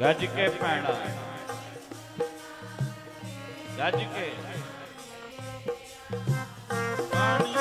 ਗੱਜ ਕੇ ਭੈਣਾ ਗੱਜ ਕੇ। ਪਾਣੀ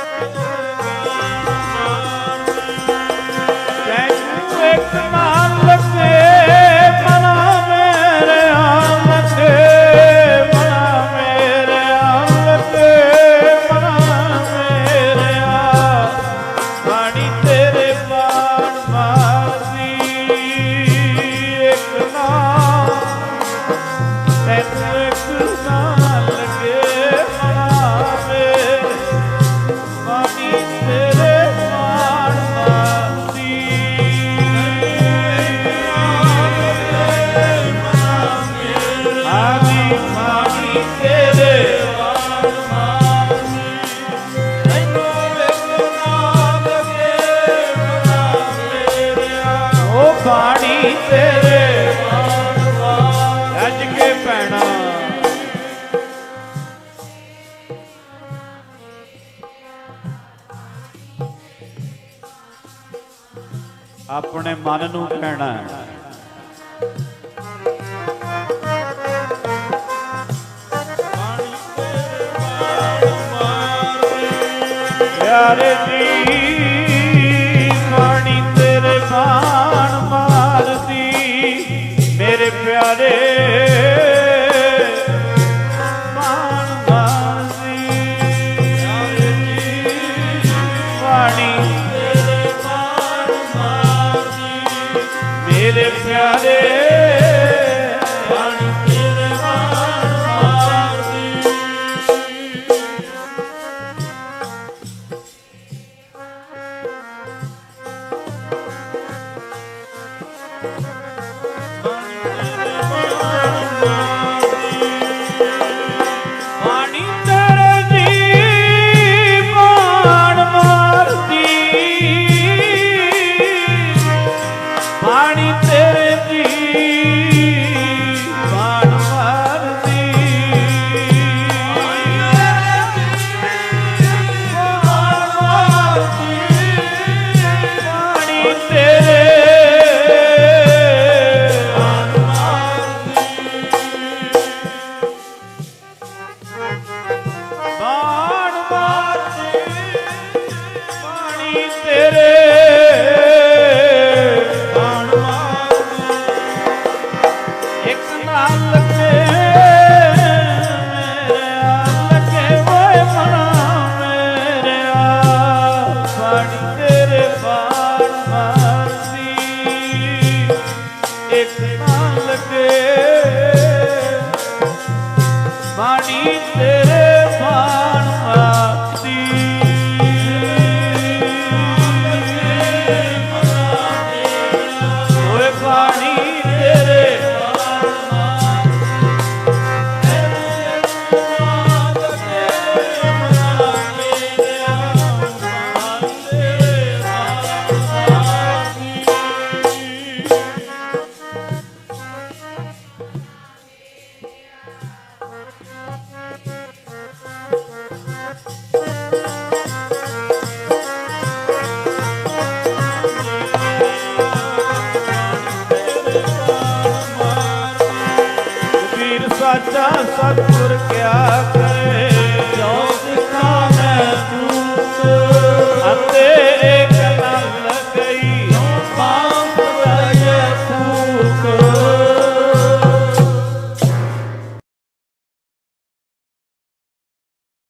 ਆਪਣੇ ਮਨ ਨੂੰ ਕਹਿਣਾ ਹੈ। ਪਿਆਰੇ ਦੀ ਪਾਣੀ ਤੇਰੇ ਬਾਣ ਮਾਰਦੀ ਮੇਰੇ ਪਿਆਰੇ Thank ਸਤਿਗੁਰ ਕਿਆ ਕਰੇ। ਜੋ